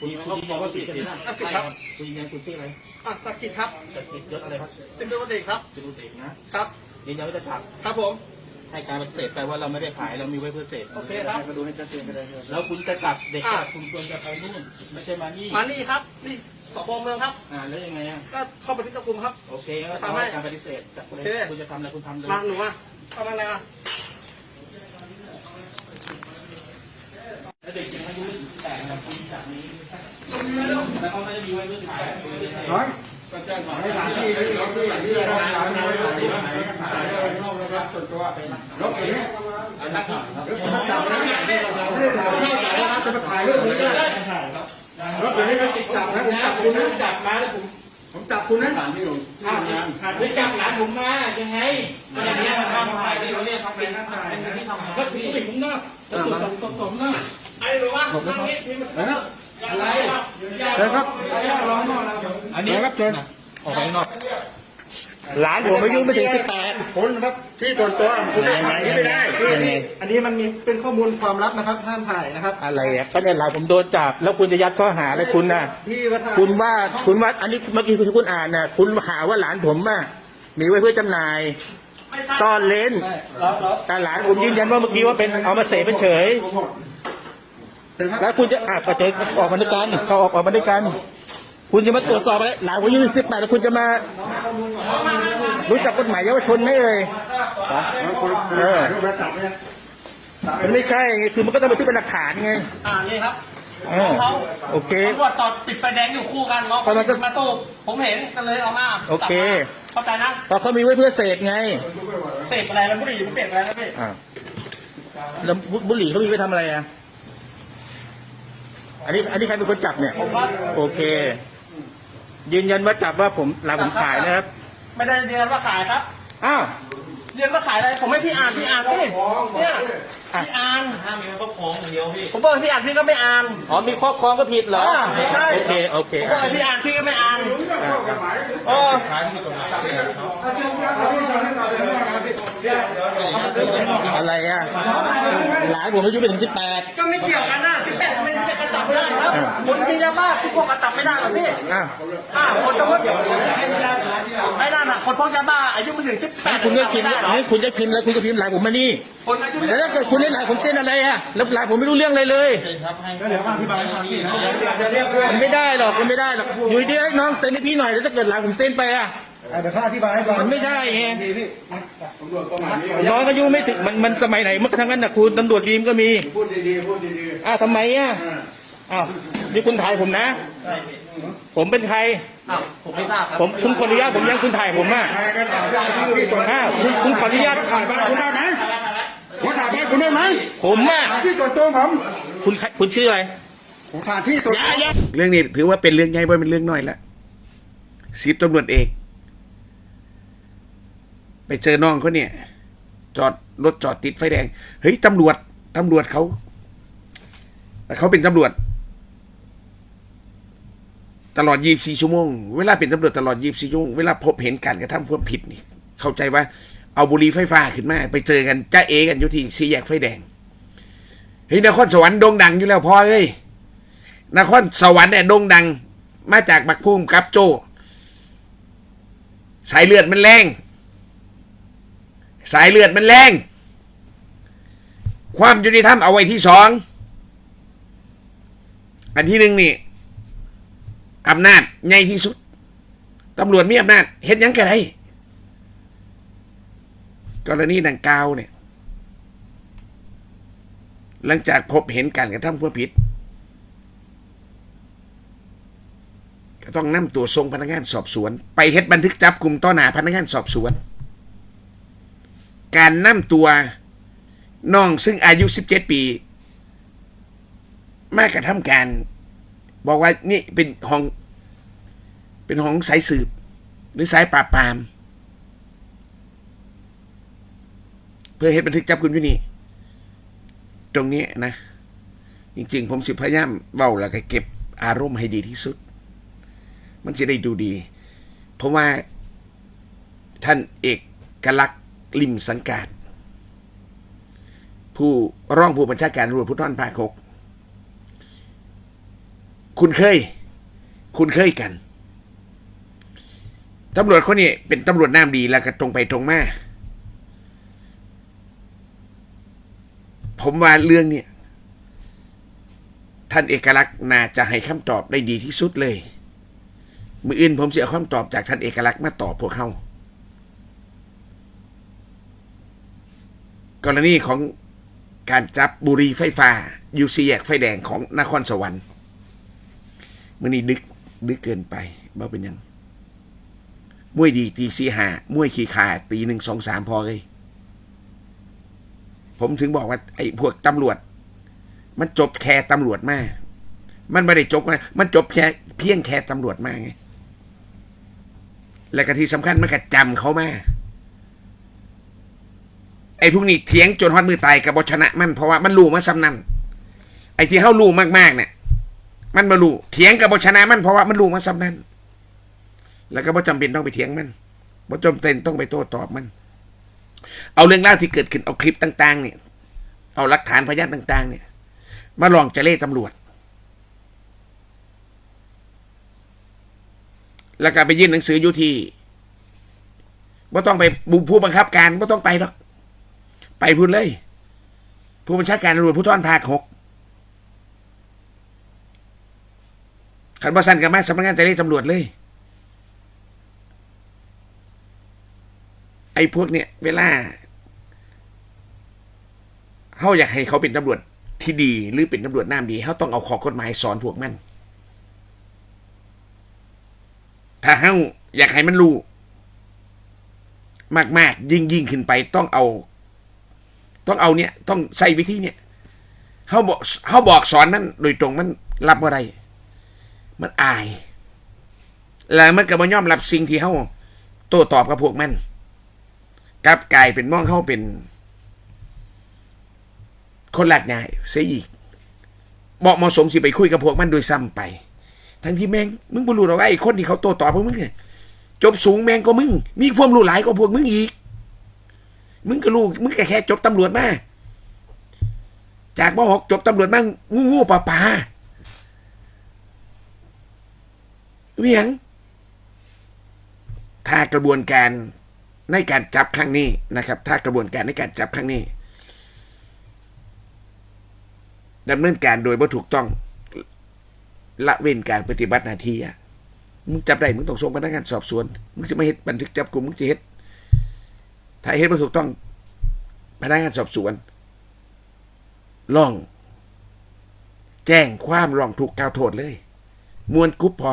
คุณคุณยืนยันว่าผิดใช่ไหมอะผิดครับคุณยืนยันคุณชื่ออะไรอะตะกิดครับจะผิดยศอะไรครับเป็นตัวเด็กครับสิบุเสกนะครับยืนยันว่าจะจับครับผมให้การปฏิเสธไปว่าเราไม่ได้ขายเรามีไว้เพื่อเสพโอเคครับมาดูให้ชัดเจนก็ได้ครับแล้วคุณจะจับเด็กคุณควรจะไปนู่นไม่ใช่มานี่มานี่ครับนี่สพเมืองครับอ่าแล้วยังไงอะก็เข้าไปที่จับกุมครับโอเคก็ทำให้การปฏิเสธจับคุณเลยคุณจะทำอะไรคุณทำเลยมาหนูมาเข้ามาเลย มาแล้วเด็กยังอายุไม่ถึงแปดนะคุณจับนี้แล้วเขาไม่ได้มีไว้เพื่อขายเพื่อเสพน้อยก็แจ้งก่อนให้สถานที่ที่เราที่อย่างที่เราทำนะถ่ายได้ไว้นอกนะครับส่วนตัวรถอย่างนี้รถถ้าจับนะที่เราทำไม่ได้ถ่ายที่ไหนนะจะมาถ่ายรูปนี้ได้รถอย่างนี้มันติดจับนะผมจับคุณนะจับมาแล้วผมผมจับคุณนะสถานที่ของที่ทำงานขาดไปจับหลานผมมายังไงอย่างเงี้ยมันทำถ่ายที่เราเรียกทำเป็นถ่ายที่ทำก็คือเป็นผมนอกก็คือสมสมสมนอ กไอ้หนูมานั่งนี่พี่มันนะครับอะไรเชิญครับร้องนอกอันนี้เชิญครับเชิญออกไปนอกหลานผมอายุไม่ถึงสิบแปดคุณครับที่ส่วนตัวคุณไม่ถ่ายนี้ไม่ได้ยังไงอันนี้มันมีเป็นข้อมูลความลับนะครับห้ามถ่ายนะครับ อะไรอะก็เนี่ยหลานผมโดนจับ แล้วคุณจะยัดข้อหาอะไรคุณน่ะที่ว่าถ่ายคุณว่าคุณว่าอันนี้เมื่อกี้คุณคุณอ่านน่ะ คุณหาว่าหลานผมอะมีไว้เพื่อจำหน่ายซ่อนเล้นแล้วแล้วแต่หลานผมยืนยันว่าเมื่อกี้ว่าเป็นเอามาเสพเฉยเชิญครับ แล้วคุณจะอะก็เจอออกมาด้วยกันเขาออกออกมาด้วยกัน คุณจะมาตรวจสอบอะไรหลานผมอายุสิบแปดแล้วคุณจะมา รู้จักกฎหมายเยาวชนไหมเอ่ยคุณถ่ายรูปแล้วจับไหมมันไม่ใช่ไงคือมันก็ต้องไปที่เป็นหลักฐานไงอ่านี่ครับเออโอเคตำรวจจอดติดไฟแดงอยู่คู่กันเนาะตอนนั้นก็มาสูบผมเห็นก็เลยเอามาโอเคเข้าใจนะเพราะเขามีไว้เพื่อเสพไงเสพอะไรแล้วบุหรี่มันเสพอะไรแล้วพี่อ่าแล้วบุบุหรี่เขามีไว้ทำอะไรอะ อันนี้อันนี้ใครเป็นคนจับเนี่ย ผมว่าโอเค ยืนยันว่าจับว่าผมหลานผมขายนะครับไม่ได้ยืนยันว่าขายครับ อ้าวยืนยันว่าขายอะไร ผมให้พี่อ่านพี่อ่านพี่เนี่ยพี่อ่านห้ามมีครอบครองอย่างเดียวพี่ ผมบอกให้พี่อ่านพี่ก็ไม่อ่าน อ๋อ มีครอบครองก็ผิดเหรออ่าไม่ใช่ โอเค โอเคผมบอกให้พี่อ่านพี่ก็ไม่อ่านเอออะไรอะ หลานผมอายุไม่ถึงสิบแปดก็ไม่เกี่ยวกันนะ ครับคนมียาบ้าทุกพวกกระจับไม่ได้หรอกพี่อะอ่าคนสมมติไอ้นั่นอะคนพวกยาบ้าอายุไม่ถึงสิบแปงั้ดนคุณก็พิมพ์งั้นคุณจะพิมพ์แล้วคุณก็พิมพ์หลานผมมานี่คนอายุไม่แต่ถ้าเกิดคุณให้หลานผมเส้นอะไรอะแล้วหลานผมไม่รู้เรื่องอะไรเลยก็เดี๋ยวอธิบายให้ฟังพี่นะเดี๋ยวเรียกเพื่อนมันไม่ได้หรอกมันไม่ได้หรอกอยู่ดีๆให้น้องเซ็นให้พี่หน่อยแล้วถ้าเกิดหลานผมเซ็นไปอะเดี๋ยวเขาอธิบายให้ฟังมันไม่ได้ไงพี่พี่ตำรวจประมาณนี้น้องอายุไม่ถึงมันมันสมัยไหนมันทั้งนั้นนะคุณตำรวจดีมก็มี พูดดีๆพูดดีอ้าวทำไมอะ อ้าวนี่คุณถ่ายผมนะ ผมเป็นใคร อ้าวผมไม่ทราบครับผมคุณขออนุญาตผมยังคุณถ่ายผมอะๆถ่ายกันถ่ายที่ตัวอ้าวคุณคุณขออนุญาตถ่ายบ้านคุณได้ไหมผมถ่ายบ้านคุณได้ไหมผมอะถ่ายที่ตัวตัวผมคุณใครคุณชื่ออะไรผมถ่ายที่ตัวอย่าอย่าเรื่องนี้ถือว่าเป็นเรื่องใหญ่บ่เป็นเรื่องน้อยละสิบตำรวจเอกไปเจอน้องเขาเนี่ย จอดรถจอดติดไฟแดง เฮ้ยตำรวจตำรวจเขาแต่เขาเป็นตำรวจ ตลอด 24 ชั่วโมง เวลาเป็นตำรวจตลอด 24 ชั่วโมง เวลาพบเห็นการกระทำความผิดนี่ เข้าใจว่าเอาบุหรี่ไฟฟ้าขึ้นมา ไปเจอกันจ้าเอกันอยู่ที่สี่แยกไฟแดง เฮ้ยนครสวรรค์โด่งดังอยู่แล้วพอเอ้ย นครสวรรค์เนี่ยโด่งดัง มาจากบักพุ่มกับโจ สายเลือดมันแรง สายเลือดมันแรง ความยุติธรรมเอาไว้ที่สอง อันที่หนึ่งนี่ อำนาจใหญ่ที่สุด ตำรวจมีอำนาจเห็นยังไงได้กรณีดังกล่าวเนี่ย หลังจากพบเห็นการกระทำความผิด ก็ต้องนำตัวส่งพนักงานสอบสวน ไปเฮ็ดบันทึกจับกลุ่มต่อหน้าพนักงานสอบสวน การนำตัวน้องซึ่งอายุ 17 ปี มากระทำการ บอกว่านี่เป็นห้อง เป็นห้องสายสืบ หรือสายปราบปราม เพื่อเฮ็ดบันทึกจับกลุ่มที่นี่ตรงนี้นะ จริงๆ ผมสิพยายามเบาแล้วก็เก็บอารมณ์ให้ดีที่สุด มันจะได้ดูดี เพราะว่าท่านเอกกลักษ์ลิมสังการ ผู้ร่องผู้บัญชาการตรวจภูธรภาคหก คุณเคย คุณเคยกันตำรวจคนนี้เป็นตำรวจน้ำดีแล้วก็ตรงไปตรงมาผมว่าเรื่องเนี่ย ท่านเอกลักษณ์น่าจะให้คำตอบได้ดีที่สุดเลย มืออื่นผมเสียคำตอบจากท่านเอกลักษณ์มาตอบพวกเขากรณีของการจับบุรีไฟฟ้ายูซีแยกไฟแดงของนครสวรรค์ มื่อนี้ดึกดึกเกินไปบ่เป็นยังมวยดีตีสีหามวยขี้ขาตีหนึ่งสองสามพอเลยผมถึงบอกว่า ไอ้พวกตำรวจ มันจบแค่ตำรวจมาก มันไม่ได้จบนะมันจบแค่เพียงแค่ตำรวจมากไง และก็ที่สำคัญมันก็จำเขามาไอ้พวกนี้เถียงจนฮอดมือตายกับบชนะมันเพราะว่ามันรู้มาซ้ำนั่นไอ้ที่เขารู้มากๆเนี่ย มันมารู้เถียงกับบชนะมันเพราะว่ามันรู้มาซ้ำนั่นแล้วก็บ่จำเป็นต้องไปเถียงมันบ่จำเป็นต้องไปโต้ตอบมัน เอาเรื่องเล่าวที่เกิดขึ้นเอาคลิปต่าง ๆ เนี่ย เอาหลักฐานพยานต่าง ๆ เนี่ย มาลองจะเล่ตำรวจ แล้วก็ไปยื่นหนังสืออยู่ที่บ่ต้องไปบุผู้บังคับการบ่ต้องไปหรอกไปพูดเลย ผู้บัญชาการตำรวจผู้ทอนภาคหก ขันบสันกับมาสำนักงานเจรตำรวจเลย ไอ้พวกเนี่ย เวลาเขาอยากให้เขาเป็นตำรวจที่ดี หรือเป็นตำรวจน้ำดีเขาต้องเอาขอกฎหมายสอนพวกมัน ถ้าเขาอยากให้มันรู้มากๆ ยิ่งยิ่งขึ้นไปต้องเอา ต้องเอาเนี่ย ต้องใส่วิธีเนี่ยเขาบอกเขาบอกสอนมันโดยตรงมันรับว่าไร มันอาย แล้วมันก็บ่ยอมรับสิ่งที่เขาโต้ตอบกับพวกมันกลับกลายเป็นมองเขาเป็น คนหลากง่ายเสียอีกบอกเหมาะสมสิไปคุยกับพวกมันโดยซ้ำไป ทั้งที่แม่งมึงบ่รู้หรอกว่าไอ้คนที่เขาโต้ตอบพวกมึงเนี่ยจบสูงแม่งก็มึง มีความรู้หลายกว่าพวกมึงอีก มึงก็รู้มึงก็แค่จบตำรวจมา จากมหกจบตำรวจมางูงูป่าป่า เวียง ถ้ากระบวนการในการจับครั้งนี้นะครับ ถ้ากระบวนการในการจับครั้งนี้ดำเนินการโดยบ่ถูกต้อง ละเว้นการปฏิบัติหน้าที่อะมึงจับได้มึงต้องส่งพนักงานสอบสวนมึงจะไม่เฮ็ดบันทึกจับกลุ่มมึงจะเฮ็ดถ้าเฮ็ดบ่ถูกต้องพนักงานสอบสวนลอง แจ้งความร้องถูกกล่าวโทษเลย มวนกรุ๊ปพอ